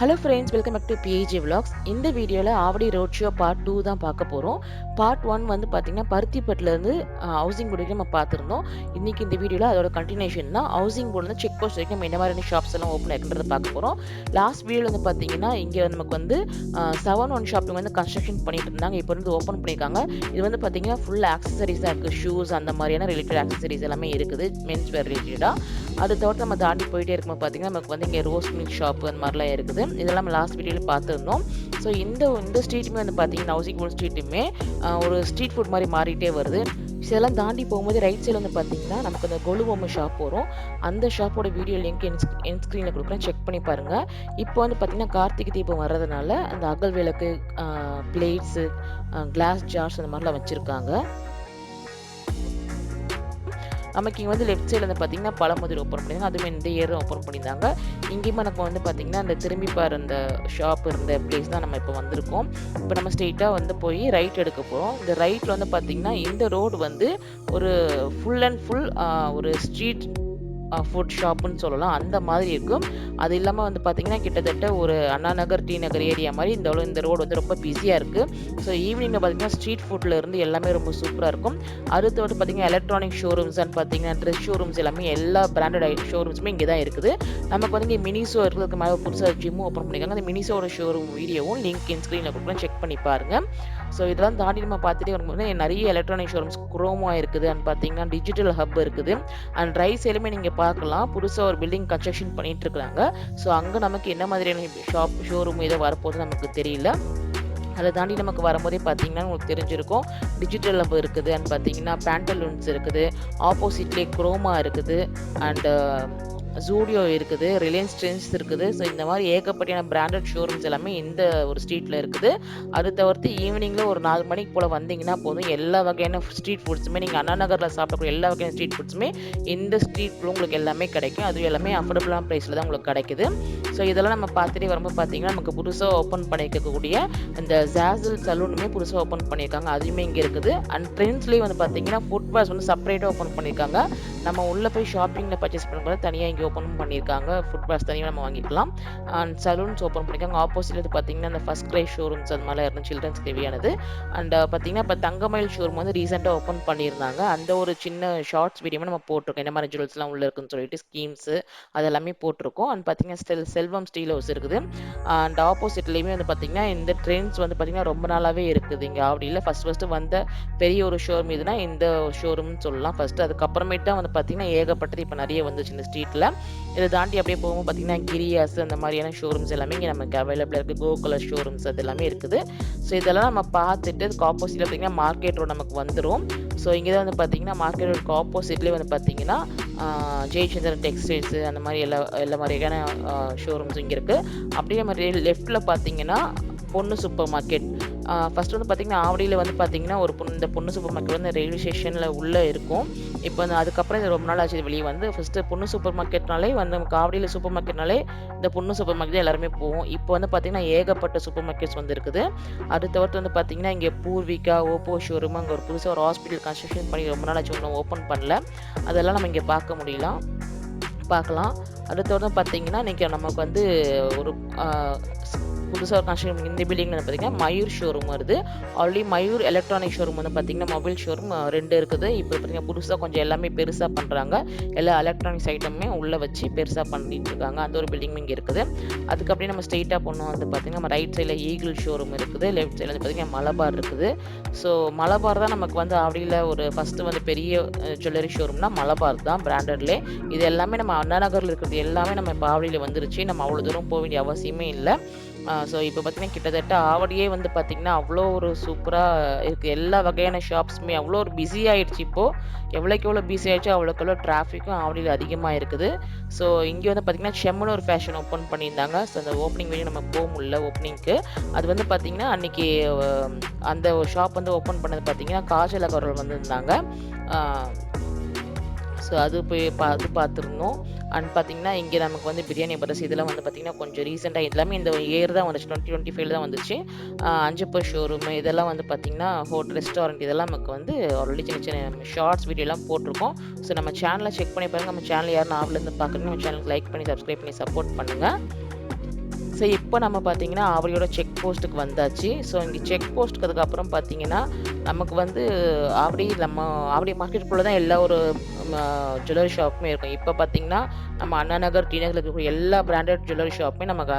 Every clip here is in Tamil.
Hello friends welcome back to PAG vlogs இந்த வீடியோவில் Avadi road show part two தான் பார்க்க போகிறோம் பார்ட் ஒன் வந்து பார்த்திங்கன்னா பருத்திப்பட்டிலேருந்து ஹவுசிங் போர்டு வரைக்கும் நம்ம பார்த்துருந்தோம். இன்றைக்கி இந்த வீடியோவில் அதோட கண்டினியூஷன் தான். ஹவுசிங் போர்டு செக் போஸ்ட் வரைக்கும் நம்ம என்ன மாதிரியான ஷாப்ஸ் எல்லாம் ஓப்பன் ஆகின்றதை பார்க்க போகிறோம் லாஸ்ட் வீடியோவில் வந்து பார்த்திங்கன்னா இங்கே நமக்கு வந்து செவன் ஒன் ஷாப்பிங் வந்து கன்ஸ்ட்ரக்ஷன் பண்ணிட்டு இருந்தாங்க. இப்போ வந்து ஓப்பன் பண்ணியிருக்காங்க. இது வந்து பார்த்தீங்கன்னா ஃபுல் ஆக்சசரிஸாக இருக்குது ஷூஸ் அந்த மாதிரியான ரிலேட்டட் ஆக்சசரிஸ் எல்லாமே இருக்குது. மென்ஸ் வேர் ரிலேட்டடாக அதை தவிர்த்து நம்ம தாண்டி போயிட்டே இருக்கும்போது பார்த்தீங்கன்னா நமக்கு வந்து இங்கே ரோஸ் மில்க் ஷாப் அந்த மாதிரிலாம் இருக்குது. இதெல்லாம் லாஸ்ட் வீடியோவில் பார்த்துருந்தோம். ஸோ இந்த இந்த ஸ்ட்ரீட்டுமே வந்து பார்த்தீங்கன்னா ஹவுசிங் போர்ட் ஸ்ட்ரீட்டுமே ஒரு ஸ்ட்ரீட் ஃபுட் மாதிரி மாறிட்டே வருது. இதெல்லாம் தாண்டி போகும்போது ரைட் சைடில் வந்து பார்த்தீங்கன்னா நமக்கு அந்த கொலு பொம்மை ஷாப் வரும். அந்த ஷாப்போட வீடியோ லிங்க் என் என் ஸ்க்ரீனில் கொடுக்குறேன். செக் பண்ணி பாருங்கள் இப்போ வந்து பார்த்தீங்கன்னா கார்த்திகை தீபம் வர்றதுனால அந்த அகல் விளக்கு பிளேட்ஸு கிளாஸ் ஜார்ஸ் அந்த மாதிரிலாம் வச்சுருக்காங்க. நமக்கு இங்கே வந்து லெஃப்ட் சைடில் வந்து பார்த்திங்கன்னா பழமுதிர் ஓப்பன் பண்ணியிருந்தாங்க அதுவுமே இந்த இயரும் ஓப்பன் பண்ணியிருந்தாங்க இங்கேயுமே நமக்கு வந்து பார்த்திங்கன்னா அந்த திரும்பி பாரு அந்த ஷாப் இருந்த பிளேஸ் தான் நம்ம இப்போ வந்திருக்கோம். இப்போ நம்ம ஸ்ட்ரெயிட்டாக வந்து போய் ரைட் எடுக்க போகிறோம் இந்த ரைட்டில் வந்து பார்த்திங்கன்னா இந்த ரோடு வந்து ஒரு ஃபுல் அண்ட் ஃபுல் ஒரு ஸ்ட்ரீட் ஃபுட் ஷாப்புன்னு சொல்லலாம். அந்த மாதிரி இருக்கும். அது இல்லாமல் வந்து பார்த்தீங்கன்னா கிட்டத்தட்ட ஒரு அண்ணா நகர் டி நகர் ஏரியா மாதிரி இந்த இந்த ரோடு வந்து ரொம்ப பிஸியாக இருக்குது ஸோ ஈவினிங்கில் பார்த்தீங்கன்னா ஸ்ட்ரீட் ஃபுட்டில் இருந்து எல்லாமே ரொம்ப சூப்பராக இருக்கும். அடுத்தோடு பார்த்தீங்கன்னா எலக்ட்ரானிக் ஷோரூம்ஸ் அண்ட் பார்த்தீங்கன்னா ட்ரெஸ் ஷோரூம்ஸ் எல்லாமே எல்லா பிராண்டட் ஷோரூம்ஸுமே இங்கே தான் இருக்குது. நமக்கு வந்து இங்கே மினிசோ இருக்கிறதுக்கு மேலே புதுசாக ஜிம்மும் ஓப்பன் பண்ணியிருக்காங்க அந்த மினிசோட ஷோரூம் வீடியோவும் லிங்க் இன் ஸ்க்ரீனில் கொடுக்கலாம் செக் பண்ணி பாருங்கள் ஸோ இதெல்லாம் தாண்டி நம்ம பார்த்துட்டே வரும்போது நிறைய எலக்ட்ரானிக் ஷோரூம்ஸ் குரோமா இருக்குது. அண்ட் பார்த்தீங்கன்னா டிஜிட்டல் ஹப் இருக்குது. அண்ட் ரைஸ் எல்லாமே நீங்கள் பார்க்கலாம் புதுசாக ஒரு பில்டிங் கன்ஸ்ட்ரக்ஷன் பண்ணிட்டு இருக்காங்க. ஸோ அங்கே நமக்கு என்ன மாதிரியான ஷாப் ஷோரூம் இதை வரப்போகுது நமக்கு தெரியல. அதை தாண்டி நமக்கு வரும்போதே பார்த்தீங்கன்னா உங்களுக்கு தெரிஞ்சிருக்கும். டிஜிட்டல் இருக்குது. அண்ட் பார்த்தீங்கன்னா பேண்டலூன்ஸ் இருக்குது. ஆப்போசிட்லேயே குரோமா இருக்குது. அண்டு ஜூடியோ இருக்குது ரிலையன்ஸ் ட்ரெண்ட்ஸ் இருக்குது. ஸோ இந்த மாதிரி ஏகப்பட்டியான பிராண்டட் ஷோரூம்ஸ் எல்லாமே இந்த ஒரு ஸ்ட்ரீட்டில் இருக்குது. அது தவிர்த்து ஈவினிங்கில் ஒரு நாலு மணிக்கு போல் வந்தீங்கன்னா போதும். எல்லா வகையான ஸ்ட்ரீட் ஃபுட்ஸுமே நீங்கள் அண்ணா நகரில் சாப்பிடக்கூடிய எல்லா வகையான ஸ்ட்ரீட் ஃபுட்ஸுமே இந்த ஸ்ட்ரீட்டில் உங்களுக்கு எல்லாமே கிடைக்கும். அதுவும் எல்லாமே அஃபோர்டபுளான ப்ரைஸில் தான் உங்களுக்கு கிடைக்குது. ஸோ இதெல்லாம் நம்ம பார்த்துட்டே வரும்போது பார்த்தீங்கன்னா நமக்கு புதுசாக ஓப்பன் பண்ணியிருக்கக்கூடிய இந்த ஜாசல் சலூனுமே புதுசாக ஓப்பன் பண்ணியிருக்காங்க. அதுவுமே இங்கே இருக்குது. அண்ட் ட்ரெண்ட்ஸ்லேயே வந்து பார்த்தீங்கன்னா ஃபுட்பால்ஸ் வந்து செப்பரேட்டாக ஓப்பன் பண்ணியிருக்காங்க. நம்ம உள்ளே போய் ஷாப்பிங்கில் பர்ச்சேஸ் பண்ணும்போது தனியாக இங்கே ஓப்பனும் பண்ணியிருக்காங்க. ஃபுட் பாஸ் தனியாக நம்ம வாங்கிக்கலாம் அண்ட் சலூன்ஸ் ஓப்பன் பண்ணியிருக்காங்க. ஆப்போசிட்டில் uh, வந்து பார்த்தீங்கன்னா அந்த ஃபஸ்ட் கிரை ஷோரூம்ஸ் அது மாதிரிலாம் இருந்து சில்ட்ரன்ஸ் தேவையானது. அண்ட் பார்த்தீங்கன்னா இப்போ தங்கமயில் ஷோரூம் வந்து ரீசெண்டாக ஓப்பன் பண்ணியிருந்தாங்க. அந்த ஒரு சின்ன ஷார்ட்ஸ் வீடியோ நம்ம போட்டிருக்கோம். என்ன மாதிரி ஜுவல்ஸ்லாம் உள்ளே இருக்குன்னு சொல்லிட்டு ஸ்கீம்ஸு அதெல்லாமே போட்டிருக்கோம். அண்ட் பார்த்தீங்கன்னா ஸ்டெல் செல்வம் ஸ்டீல் ஹவுஸ் இருக்குது அண்ட் ஆப்போசிட்லேயுமே வந்து பார்த்தீங்கன்னா இந்த ட்ரெண்ட்ஸ் வந்து பார்த்தீங்கன்னா ரொம்ப நாளாகவே இருக்குது. இங்கே அப்படி இல்லை. ஃபஸ்ட் ஃபஸ்ட்டு வந்த பெரிய ஒரு ஷோரூம் இதுனா இந்த ஷோரூம்னு சொல்லலாம். ஃபஸ்ட்டு அதுக்கப்புறமேட்டு தான் வந்து பார்த்தீங்கன்னா ஏகப்பட்டது இப்போ நிறைய வந்துச்சு இந்த ஸ்ட்ரீட்டில் இதை தாண்டி அப்படியே போகும்போது பார்த்தீங்கன்னா கிரியாஸ் அந்த மாதிரியான ஷோரூம்ஸ் எல்லாமே இங்கே நமக்கு அவைலபிளாக இருக்குது. கோகுல ஷோரூம்ஸ் அது எல்லாமே இருக்குது. ஸோ இதெல்லாம் நம்ம பார்த்துட்டு அதுக்கு ஆப்போசிட்டில் பார்த்தீங்கன்னா மார்க்கெட் ரோடு நமக்கு வந்துடும் ஸோ இங்கே தான் வந்து பார்த்தீங்கன்னா மார்க்கெட் ரோடுக்கு ஆப்போசிட்லேயே வந்து பார்த்தீங்கன்னா ஜெயச்சந்திரன் டெக்ஸ்டைல்ஸு அந்த மாதிரி எல்லா எல்லா மாதிரியான ஷோரூம்ஸ் இங்கே இருக்குது அப்படியே மாதிரி லெஃப்ட்டில் பார்த்தீங்கன்னா பொண்ணு சூப்பர் மார்க்கெட் ஃபஸ்ட் வந்து பார்த்திங்கன்னா ஆவடியில் வந்து பார்த்திங்கன்னா ஒரு பொண்ணு இந்த பொண்ணு சூப்பர் மார்க்கெட் வந்து ரயில்வே ஸ்டேஷனில் உள்ளே இருக்கும். இப்போ அதுக்கப்புறம் இது ரொம்ப நாள் ஆச்சு. வெளியே வந்து ஃபஸ்ட்டு பொண்ணு சூப்பர் மார்க்கெட்னாலே வந்து காவடியில் சூப்பர் மார்க்கெட்னாலே இந்த பொண்ணு சூப்பர் மார்க்கெட் எல்லாருமே போவோம். இப்போ வந்து பார்த்திங்கன்னா ஏகப்பட்ட சூப்பர் மார்க்கெட்ஸ் வந்து இருக்குது. அது தவிர்த்து வந்து பார்த்திங்கன்னா இங்கே பூர்விகா ஓப்போ ஷோரூம் அங்கே ஒரு புதுசாக ஒரு ஹாஸ்பிட்டல் கன்ஸ்ட்ரக்ஷன் பண்ணி ரொம்ப நாள் ஆச்சு. ஒன்றும் ஓப்பன் பண்ணல. அதெல்லாம் நம்ம இங்கே பார்க்க முடியலாம் பார்க்கலாம். அடுத்தது பார்த்தீங்கன்னா இன்றைக்கி நமக்கு வந்து ஒரு புதுசாக ஒரு கன்ஸ்ட்ரக்ஷன் இந்த பில்டிங்கில் பார்த்தீங்கன்னா மயூர் ஷோரூம் வருது. ஆல்ரெடி மயூர் எலக்ட்ரானிக் ஷோரூம் வந்து பார்த்தீங்கன்னா மொபைல் ஷோரூம் ரெண்டு இருக்குது. இப்போ பார்த்திங்கன்னா புதுசாக கொஞ்சம் எல்லாமே பெருசாக பண்ணுறாங்க எல்லா எலக்ட்ரானிக்ஸ் ஐட்டமே உள்ளே வச்சு பெருசாக பண்ணிட்டு இருக்காங்க. அந்த ஒரு பில்டிங்கும் இங்கே இருக்குது. அதுக்கப்புறம் நம்ம ஸ்ட்ரெயிட்டாக போனோம். வந்து பார்த்திங்கன்னா நம்ம ரைட் சைடில் ஈகிள் ஷோரூம் இருக்குது. லெஃப்ட் சைடில் வந்து பார்த்திங்கன்னா மலபார் இருக்குது. ஸோ மலபார் தான் நமக்கு வந்து அப்படியில் ஒரு ஃபஸ்ட்டு வந்து பெரிய ஜுவல்லரி ஷோரூம்னா மலபார் தான் பிராண்டட்லே இது எல்லாமே நம்ம அண்ணா நகரில் இருக்கிறது எல்லாமே நம்ம பாவடியில் வந்துருச்சு. நம்ம அவ்வளோ தூரம் போக வேண்டிய அவசியமே இல்லை. ஸோ இப்போ பார்த்தீங்கன்னா கிட்டத்தட்ட ஆவடியே வந்து பார்த்திங்கன்னா அவ்வளோ ஒரு சூப்பராக இருக்குது எல்லா வகையான ஷாப்ஸுமே அவ்வளோ ஒரு பிஸி ஆகிடுச்சு இப்போது எவ்வளோக்கு எவ்வளோ பிஸி ஆகிடுச்சோ அவ்வளோக்கு எவ்வளோ டிராஃபிக்கும் ஆவடியில் அதிகமாக இருக்குது. ஸோ இங்கே வந்து பார்த்திங்கன்னா செம்மன் ஒரு ஃபேஷன் ஓப்பன் பண்ணியிருந்தாங்க. ஸோ அந்த ஓப்பனிங் வீடியோ நம்ம போக முடியல ஓப்பனிங்க்கு அது வந்து பார்த்திங்கன்னா அன்றைக்கி அந்த ஷாப் வந்து ஓப்பன் பண்ணது பார்த்திங்கன்னா காஜல் அகர்வால் வந்திருந்தாங்க. ஸோ அது போய் பா அது பார்த்துருந்தோம். அண்ட் பார்த்தீங்கன்னா இங்கே நமக்கு வந்து பிரியாணி பரஸ் இதெல்லாம் வந்து பார்த்திங்கன்னா கொஞ்சம் ரீசெண்டாக எல்லாமே இந்த இயர் தான் வந்துச்சு. டுவெண்ட்டி டுவெண்ட்டி ஃபைவ் தான் வந்துச்சு. அஞ்சப்பர் ஷோரூம் இதெல்லாம் வந்து பார்த்திங்கன்னா ஹோட்டல் ரெஸ்டாரண்ட் இதெல்லாம் நமக்கு வந்து ஆல்ரெடி சின்ன சின்ன ஷார்ட்ஸ் வீடியோலாம் போட்டிருக்கோம். ஸோ நம்ம சேனலை செக் பண்ணி பாருங்கள் நம்ம சேனல் யாரும் ஆவிலேருந்து பார்க்குறோம் நம்ம சேனலுக்கு லைக் பண்ணி சப்ஸ்கிரைப் பண்ணி சப்போர்ட் பண்ணுங்கள் ஸோ இப்போ நம்ம பார்த்தீங்கன்னா ஆவடியோட செக் போஸ்ட்டுக்கு வந்தாச்சு. ஸோ இங்கே செக் போஸ்ட்டுக்கு அதுக்கப்புறம் பார்த்தீங்கன்னா நமக்கு வந்து ஆவடி நம்ம ஆவடி மார்க்கெட்டுக்குள்ளே தான் எல்லா ஒரு ஜுவல்லரி ஷாப்புமே இருக்கும். இப்போ பார்த்தீங்கன்னா நம்ம அண்ணா நகர் டிநகரில் இருக்கக்கூடிய எல்லா பிராண்டட் ஜுவல்லரி ஷாப்புமே நமக்கு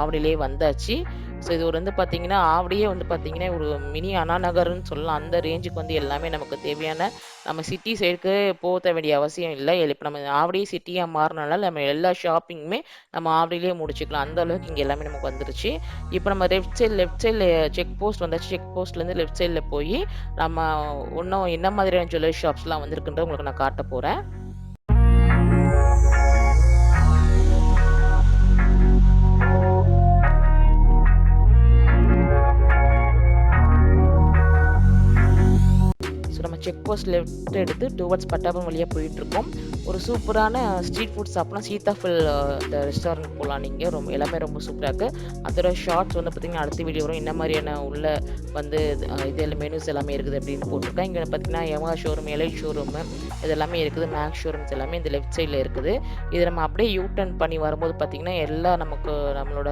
ஆவடியிலே வந்தாச்சு. ஸோ இது ஒரு வந்து பார்த்தீங்கன்னா ஆவடியே வந்து பார்த்தீங்கன்னா ஒரு மினி அண்ணா நகர்னு சொல்லலாம். அந்த ரேஞ்சுக்கு வந்து எல்லாமே நமக்கு தேவையான நம்ம சிட்டி சைடுக்கு போக வேண்டிய அவசியம் இல்லை. இப்போ நம்ம ஆவடியே சிட்டியாக மாறினால நம்ம எல்லா ஷாப்பிங்குமே நம்ம ஆவடியிலே முடிச்சுக்கலாம். அந்த அளவுக்கு இங்கே எல்லாமே நமக்கு வந்துருச்சு. இப்போ நம்ம லெஃப்ட் சைடு லெஃப்ட் சைடில் செக் போஸ்ட் வந்தாச்சு. செக் போஸ்ட்லேருந்து லெஃப்ட் சைடில் போய் நம்ம இன்னும் என்ன மாதிரியான ஜுவல்லரி ஷாப்ஸ்லாம் வந்திருக்குன்றது உங்களுக்கு நான் காட்ட போகிறேன் ஸோ லெஃப்ட் எடுத்து டுவர்ட்ஸ் பட்டாபுரம் வழியாக போயிட்டுருக்கோம். ஒரு சூப்பரான ஸ்ட்ரீட் ஃபுட் சாப்பிட்லாம். சீதாஃபில் இந்த ரெஸ்டாரண்ட் போகலாம் நீங்கள் ரொம்ப எல்லாமே ரொம்ப சூப்பராக இருக்குது அதோட ஷார்ட்ஸ் வந்து பார்த்திங்கன்னா அடுத்த வீடியோ வரும். என்ன மாதிரியான உள்ள வந்து இது எல்லாம் மெனுஸ் எல்லாமே இருக்குது அப்படின்னு போட்டிருக்கேன். இங்கே பார்த்தீங்கன்னா யமா ஷோரூம் எலை ஷோரூமு இது எல்லாமே இருக்குது. மேக்ஸ் ஷோரூம்ஸ் எல்லாமே இந்த லெஃப்ட் சைடில் இருக்குது. இது நம்ம அப்படியே யூ டர்ன் பண்ணி வரும்போது பார்த்திங்கன்னா எல்லா நமக்கு நம்மளோட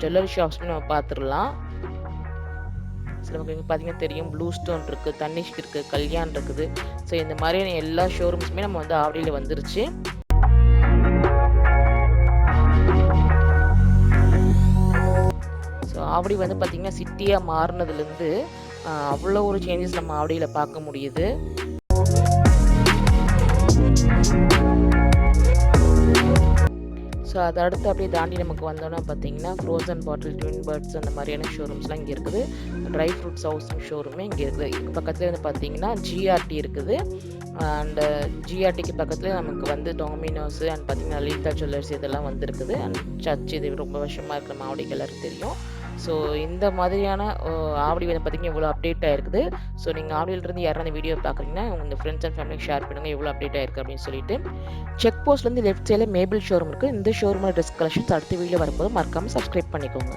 ஜுவல்லரி ஷாப்ஸுமே நம்ம பார்த்துடலாம் ஸோ நமக்கு பார்த்தீங்கன்னா தெரியும். ப்ளூ ஸ்டோன் இருக்குது தனிஷ் இருக்குது கல்யாண் இருக்குது. ஸோ இந்த மாதிரியான எல்லா ஷோரூம்ஸுமே நம்ம வந்து ஆவடியில் வந்துருச்சு. ஸோ ஆவடி வந்து பார்த்திங்கன்னா சிட்டியாக மாறினதுலேருந்து அவ்வளோ ஒரு சேஞ்சஸ் நம்ம ஆவடியில் பார்க்க முடியுது. ஸோ அதை அடுத்து அப்படியே தாண்டி நமக்கு வந்தோன்னா பார்த்தீங்கன்னா ஃப்ரோசன் பாட்டில் ட்வின் பேர்ட்ஸ் அந்த மாதிரியான ஷோரூம்ஸ்லாம் இங்கே இருக்குது. ட்ரை ஃப்ரூட்ஸ் ஹவுஸிங் ஷோரூமே இங்கே இருக்குது. இங்கே பக்கத்தில் வந்து பார்த்தீங்கன்னா ஜிஆர்டி இருக்குது. அண்ட் ஜிஆர்டிக்கு பக்கத்தில் நமக்கு வந்து டொமினோஸ் அண்ட் பார்த்தீங்கன்னா லீதா ஜுவல்லர்ஸ் இதெல்லாம் வந்துருக்குது. அண்ட் சர்ச் இது ரொம்ப வருஷமாக இருக்கிற மாவடி கலர் தெரியும். ஸோ இந்த மாதிரியான ஆவடி வந்து பார்த்திங்கன்னா இவ்வளோ அப்டேட் ஆயிருக்குது ஸோ நீங்கள் ஆவடியிலிருந்து யாரும் அந்த வீடியோ பார்க்குறீங்கன்னா உங்கள் ஃப்ரெண்ட்ஸ் அண்ட் ஃபேமிலிக்கு ஷேர் பண்ணுங்கள் எவ்வளோ அப்டேட் ஆயிருக்கு அப்படின்னு சொல்லிட்டு. செக் போஸ்ட்லேருந்து லெஃப்ட் சைடில் மேபிள் ஷோரூம் இருக்குது இந்த ஷோரூமோட ட்ரெஸ் கலெக்ஷன்ஸ் அடுத்த வீடியோ வரும்போது மறக்காமல் சப்ஸ்கிரைப் பண்ணிக்கோங்க.